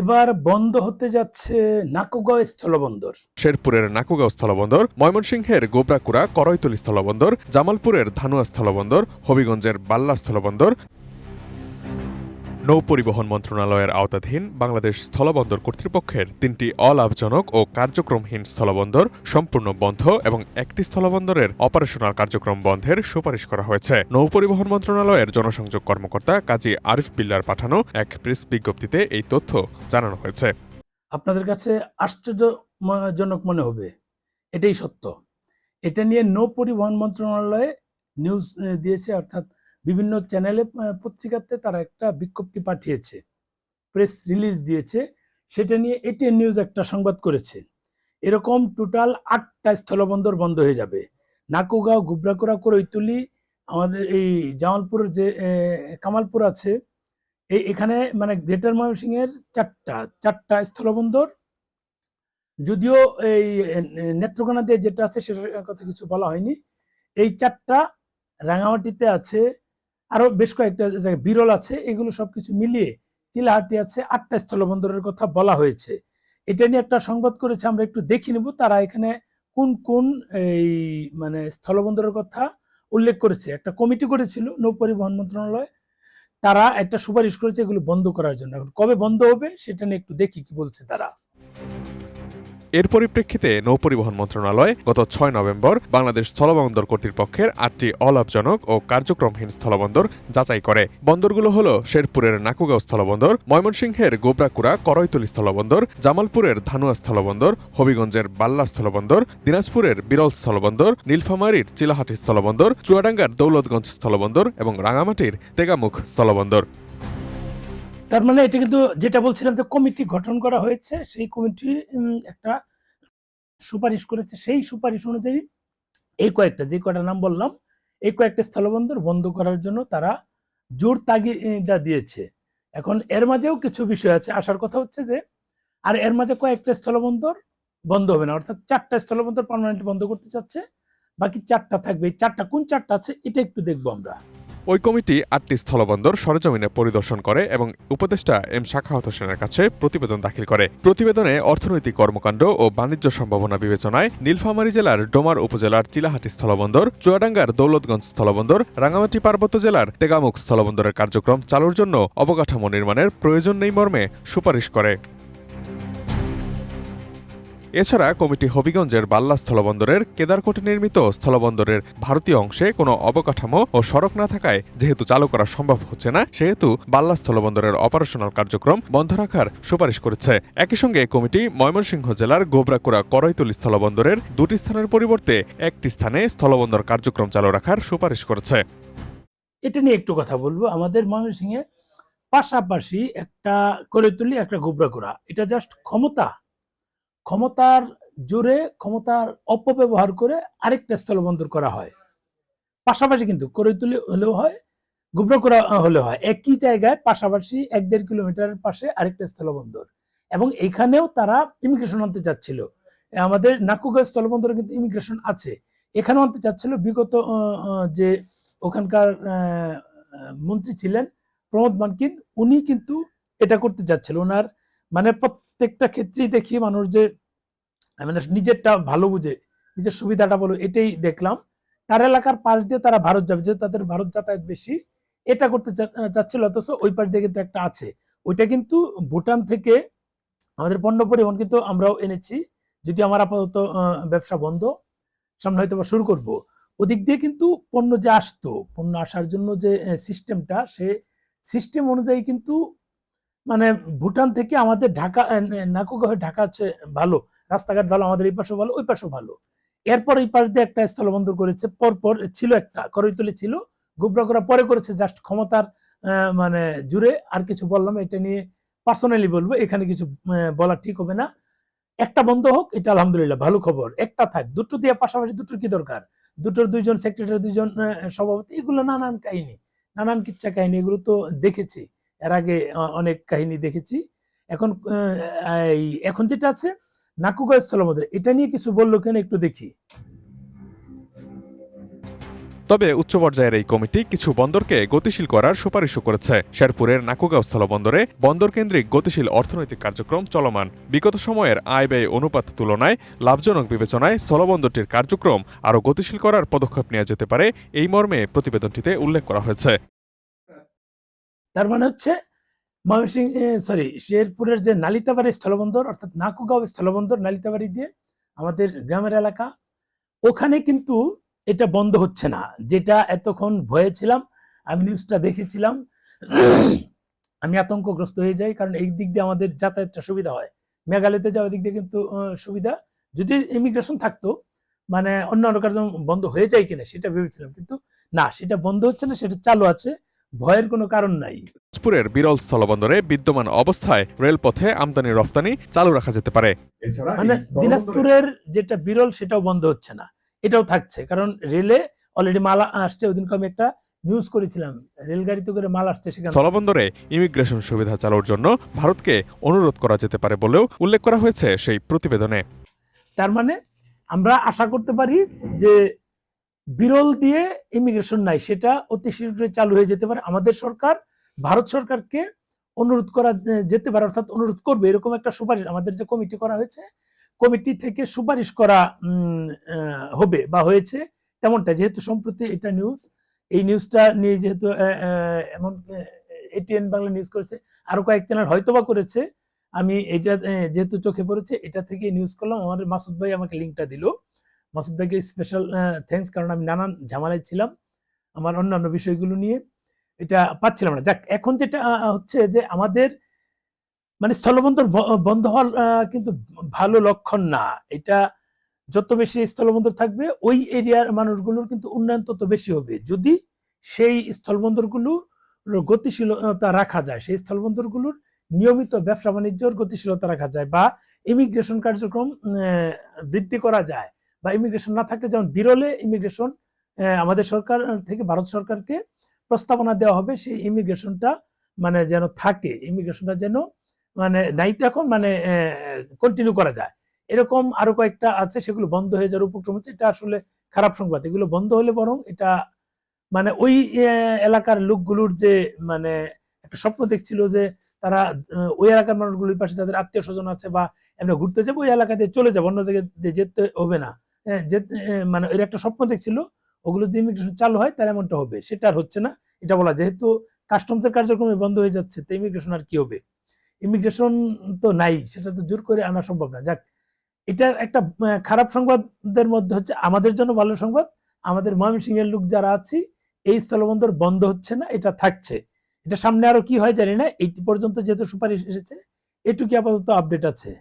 এবার বন্ধ হতে যাচ্ছে নাকুগাঁও স্থলবন্দর। শেরপুরের নাকুগাঁও স্থলবন্দর, ময়মনসিংহের গোবরাকুড়া করৈতলি স্থলবন্দর, জামালপুরের ধানুয়া স্থলবন্দর, হবিগঞ্জের বাল্লা স্থলবন্দর নৌ পরিবহন মন্ত্রণালয়ের আওতাধীন বাংলাদেশ স্থলবন্দর কর্তৃপক্ষের তিনটি অলাভজনক ও কার্যক্রমহীন স্থলবন্দর সম্পূর্ণ বন্ধ এবং একটি স্থলবন্দরের অপারেশনাল কার্যক্রম বন্ধের সুপারিশ করা হয়েছে। নৌ পরিবহন মন্ত্রণালয়ের জনসংযোগ কর্মকর্তা কাজী আরিফ বিল্লার পাঠানো এক প্রেস বিজ্ঞপ্তিতে এই তথ্য জানানো হয়েছে। আপনাদের কাছে আশ্চর্যজনক মনে হবে। এটাই সত্য। এটা নিয়ে নৌ পরিবহন মন্ত্রণালয়ে নিউজ দিয়েছে অর্থাৎ বিভিন্ন চ্যানেলে পত্রিকাতে তারা একটা বিজ্ঞপ্তি পাঠিয়েছে প্রেস রিলিজ দিয়েছে, সেটা নিয়ে এটিএন নিউজ একটা সংবাদ করেছে। এরকম টোটাল আটটা স্থলবন্দর বন্ধ হয়ে যাবে। নাকুগাঁও, গুবরাকুড়া করৈতুলি আমাদের এই জামালপুরের যে কামালপুর আছে এই এখানে মানে গ্রেটার ময়মনসিংহের চারটা চারটা স্থলবন্দর। যদিও এই নেত্রকোনা দিয়ে যেটা আছে, সেটার কথা কিছু বলা হয়নি। এই চারটা রাঙামাটিতে আছে আরও বেশ কয়েকটা জায়গায় বিরল আছে। এগুলো সবকিছু মিলিয়ে চিলাহাটি আছে আটটা স্থলবন্দরের কথা বলা হয়েছে। এটা নিয়ে একটা সংবাদ করেছে, আমরা একটু দেখে নেব তারা এখানে কোন কোন এই মানে স্থলবন্দরের কথা উল্লেখ করেছে। একটা কমিটি করেছিল নৌ পরিবহন মন্ত্রণালয়। তারা একটা সুপারিশ করেছে এগুলো বন্ধ করার জন্য। কবে বন্ধ হবে সেটা নিয়ে একটু দেখি কি বলছে তারা। এর পরিপ্রেক্ষিতে নৌপরিবহন মন্ত্রণালয় গত ছয় নভেম্বর বাংলাদেশ স্থলবন্দর কর্তৃপক্ষের আটটি অলাভজনক ও কার্যক্রমহীন স্থলবন্দর যাচাই করে। বন্দরগুলো হল শেরপুরের নাকুগাঁও স্থলবন্দর, ময়মনসিংহের গোবরাকুড়া করৈতলি স্থলবন্দর, জামালপুরের ধানুয়া স্থলবন্দর, হবিগঞ্জের বাল্লা স্থলবন্দর, দিনাজপুরের বিরল স্থলবন্দর, নীলফামারীর চিলাহাটি স্থলবন্দর, চুয়াডাঙ্গার দৌলতগঞ্জ স্থলবন্দর এবং রাঙামাটির তেগামুখ স্থলবন্দর। তার মানে এটা কিন্তু যেটা বলছিলাম যে কমিটি গঠন করা হয়েছে, সেই কমিটি একটা সুপারিশ করেছে। সেই সুপারিশ অনুযায়ী এই কয়েকটা, যে কয়টা নাম বললাম, এই কয়েকটা স্থলবন্দর বন্ধ করার জন্য তারা জোর তাগিদা দিয়েছে। এখন এর মাঝেও কিছু বিষয় আছে। আসার কথা হচ্ছে যে, আর এর মাঝে কয়েকটা স্থলবন্দর বন্ধ হবে না। অর্থাৎ চারটা স্থলবন্দর পার্মানেন্ট বন্ধ করতে চাচ্ছে, বাকি চারটা থাকবে। চারটা, কোন চারটা আছে, এটা একটু দেখব আমরা। ওই কমিটি আটটি স্থলবন্দর সরেজমিনে পরিদর্শন করে এবং উপদেষ্টা এম শাখাওয়াত হোসেনের কাছে প্রতিবেদন দাখিল করে। প্রতিবেদনে অর্থনৈতিক কর্মকাণ্ড ও বাণিজ্য সম্ভাবনা বিবেচনায় নীলফামারী জেলার ডোমার উপজেলার চিলাহাটি স্থলবন্দর, চুয়াডাঙ্গার দৌলতগঞ্জ স্থলবন্দর রাঙামাটি পার্বত্য জেলার তেগামুখ স্থলবন্দরের কার্যক্রম চালুর জন্য অবকাঠামো নির্মাণের প্রয়োজন নেই মর্মে সুপারিশ করে। এছাড়া কমিটি হবিগঞ্জের বাল্লা স্থলবন্দরের কেদারকোটে নির্মিত স্থলবন্দরের ভারতীয় অংশে কোনো অবকাঠামো ও সড়ক না থাকায় যেহেতু চালু করা সম্ভব হচ্ছে না, সেহেতু বাল্লা স্থলবন্দরের অপারেশনাল কার্যক্রম বন্ধ রাখার সুপারিশ করেছে। একই সঙ্গে কমিটি ময়মনসিংহ জেলার গোবরাকুড়া করৈতলি স্থলবন্দরের দুটি স্থানের পরিবর্তে একটি স্থানে স্থলবন্দর কার্যক্রম চালু রাখার সুপারিশ করেছে। এটা নিয়ে একটু কথা বলব। আমাদের ময়মনসিংহে পাশাপাশি একটা করে তুলি একটা গোবরা করা এটা জাস্ট ক্ষমতা ক্ষমতার জোরে ক্ষমতার অপব্যবহার করে আরেকটা স্থলবন্দর করা হয়। পাশাপাশি কিন্তু করে তুলি হলেও হয় গোবরা করা হলেও হয়। একই জায়গায় পাশাপাশি এক দেড় কিলোমিটারের পাশে আরেকটা স্থলবন্দর এবং এখানেও তারা ইমিগ্রেশন আনতে চাচ্ছিল। আমাদের নাকুগাঁ স্থলবন্দরে কিন্তু ইমিগ্রেশন আছে। এখানেও আনতে চাচ্ছিল। বিগত যে ওখানকার মন্ত্রী ছিলেন প্রমোদ মানকিন, উনি কিন্তু এটা করতে যাচ্ছিল ওনার মানে প্রত্যেকটা ক্ষেত্রেই দেখি মানুষ যে মানে নিজেরটা ভালো বুঝে, নিজের সুবিধাটা বলো, এটাই দেখলাম। তার এলাকার পাশ দিয়ে তারা ভারত যাবে, যেহেতু তাদের ভারত যাতায়াত বেশি, এটা করতে চাচ্ছিল, অথচ ওই পাশ দিয়ে কিন্তু একটা আছে। ওইটা কিন্তু ভুটান থেকে আমাদের পণ্য পরিবহন কিন্তু আমরাও এনেছি, যদি আমার আপাতত ব্যবসা বন্ধ, সামনে হয়তো বা শুরু করব। ওদিক দিয়ে কিন্তু পণ্য যে আসতো, পণ্য আসার জন্য যে সিস্টেমটা সে সিস্টেম অনুযায়ী কিন্তু মানে ভুটান থেকে আমাদের ঢাকা নাকুগা হয়ে ঢাকা হচ্ছে ভালো, রাস্তাঘাট ভালো, আমাদের এই পাশেও ভালো, ওই পাশেও ভালো। এরপর এই পাশ দিয়ে একটা স্থলবন্দর করেছে, পরপর ছিল একটা, করৈতলে ছিল গুবরা করা পরে করেছে, জাস্ট ক্ষমতার মানে জুড়ে, আর কিছু বললাম, এটা নিয়ে পার্সোনালি বলব, এখানে কিছু বলা ঠিক হবে না। একটা বন্ধ হোক, এটা আলহামদুলিল্লাহ, ভালো খবর। একটা থাক, দুটো দিয়ে পাশাপাশি দুটোর কি দরকার? দুটোর দুইজন সেক্রেটারি দুইজন সভাপতি, এগুলো নানান কাহিনী, নানান কিচ্ছা কাহিনী, এগুলো তো দেখেছি। এর আগে অনেক কাহিনী দেখেছি। এখন এখন যেটা আছে, নাকুগা স্থলবন্দর এটা নিয়ে কিছু বলল কেন একটু দেখি। তবে উচ্চ পর্যায়ের এই কমিটি কিছু বন্দরকে গতিশীল করার সুপারিশও করেছে। শেরপুরের নাকুগাঁও স্থলবন্দরে বন্দর কেন্দ্রিক গতিশীল অর্থনৈতিক কার্যক্রম চলমান। বিগত সময়ের আয় ব্যয় অনুপাত তুলনায় লাভজনক বিবেচনায় স্থলবন্দরটির কার্যক্রম আরও গতিশীল করার পদক্ষেপ নেওয়া যেতে পারে, এই মর্মে প্রতিবেদনটিতে উল্লেখ করা হয়েছে। তার মানে হচ্ছে ময়মনসিং সরি শেরপুরের যে নালিতাবাড়ি স্থলবন্দর, অর্থাৎ নাকুগাঁও স্থলবন্দর, নালিতাবাড়ি দিয়ে আমাদের গ্রামের এলাকা, ওখানে কিন্তু এটা বন্ধ হচ্ছে না। যেটা এতক্ষণ ভয়ে ছিলাম, আমি নিউজটা দেখেছিলাম, আমি আতঙ্কগ্রস্ত হয়ে যাই, কারণ এই দিক দিয়ে আমাদের যাতায়াতটা সুবিধা হয়। মেঘালয়তে যাওয়ার দিক দিয়ে কিন্তু সুবিধা। যদি ইমিগ্রেশন থাকতো মানে অন্য অন্য কার্য বন্ধ হয়ে যায় কিনা, সেটা ভেবেছিলাম। কিন্তু না, সেটা বন্ধ হচ্ছে না, সেটা চালু আছে। ভয়ের কোনো কারণ নাই। দিনাজপুরের বিরল স্থলবন্দরে বিদ্যমান অবস্থায় রেলপথে আমদানি রফতানি চালু রাখা যেতে পারে। মানে দিনাজপুরের যেটা বিরল সেটাও বন্ধ হচ্ছে না। এটাও থাকছে কারণ রেলে অলরেডি মাল আসছে ওই দিনকে আমি একটা নিউজ করেছিলাম রেলগাড়িতে করে মাল আসছে সেখানে স্থলবন্দরে ইমিগ্রেশন সুবিধা চালুর জন্য ভারতকে অনুরোধ করা যেতে পারে বলেও উল্লেখ করা হয়েছে সেই প্রতিবেদনে। তার মানে আমরা আশা করতে পারি যে বিরল দিয়ে ইমিগ্রেশন নাই, সেটা অতি শীঘ্রই চালু হয়ে যেতে পারে। আমাদের সরকার, ভারত সরকারকে অনুরোধ করা, যেতে পারে, অর্থাৎ অনুরোধ করবে, এরকম একটা সুপারিশ। আমাদের যে কমিটি করা হয়েছে, কমিটি থেকে সুপারিশ করা হবে বা হয়েছে তেমনটা। যেহেতু সম্প্রতি এটা নিউজ এই নিউজটা নিয়ে যেহেতু এমন এটিএন বাংলা নিউজ করেছে, আরও কয়েক চ্যানেল হয়তোবা করেছে, আমি এটা যেহেতু চোখে পড়েছে, এটা থেকে নিউজ করলাম। আমাদের মাসুদ ভাই আমাকে লিঙ্কটা দিল। মাসুদ ভাইকে স্পেশাল থ্যাঙ্কস কারণ আমি নানান ঝামেলায় ছিলাম আমার অন্যান্য বিষয়গুলো নিয়ে। এটা পাচ্ছিলাম না। যাক, এখন যেটা হচ্ছে যে আমাদের মানে স্থলবন্দর বন্ধ হওয়ার কিন্তু ভালো লক্ষণ না। এটা যত বেশি স্থলবন্দর থাকবে, ওই এরিয়ার মানুষগুলোর কিন্তু উন্নয়ন তত বেশি হবে। যদি সেই স্থলবন্দরগুলোর গতিশীলতা রাখা যায়, সেই স্থলবন্দরগুলোর নিয়মিত ব্যবসা বাণিজ্যর গতিশীলতা রাখা যায় বা ইমিগ্রেশন কার্যক্রম বৃদ্ধি করা যায় বা ইমিগ্রেশন না থাকলে যেমন বিরলে ইমিগ্রেশন আমাদের সরকার থেকে ভারত সরকারকে প্রস্তাবনা দেওয়া হবে সেই ইমিগ্রেশনটা মানে যেন থাকে ইমিগ্রেশনটা যেন মানে তো এখন মানে কন্টিনিউ করা যায়। এরকম আরও কয়েকটা আছে, সেগুলো বন্ধ হয়ে যাওয়ার উপক্রম হচ্ছে। এটা আসলে খারাপ সংবাদ। এগুলো বন্ধ হলে বরং এটা মানে ওই এলাকার লোকগুলোর যে মানে একটা স্বপ্ন দেখছিল যে তারা ওই এলাকার মানুষগুলোর পাশে তাদের আত্মীয় স্বজন আছে বা এমনি ঘুরতে যাব, ওই এলাকাতে চলে যাব, অন্য জায়গায় যেতে হবে না। যে- আহ, মানে এর একটা স্বপ্ন দেখছিল ওগুলো যদি ইমিগ্রেশন চালু হয় তাহলে এমনটা হবে। সেটা আর হচ্ছে না। এটা বলা যেহেতু কাস্টমসের কার্যক্রমে বন্ধ হয়ে যাচ্ছে তো ইমিগ্রেশন আর কি হবে? ইমিগ্রেশন তো নাই সেটা তো জোর করে আনা সম্ভব না। যাক এটা একটা খারাপ সংবাদের মধ্যে হচ্ছে আমাদের জন্য ভালো সংবাদ। আমাদের ময়মনসিংহের লোক যারা আছি এই স্থলবন্দর বন্ধ হচ্ছে না এটা থাকছে। এটা সামনে আরও কি হয় জানি না এই পর্যন্ত যেহেতু সুপারিশ এসেছে এটুকু আপাতত আপডেট আছে।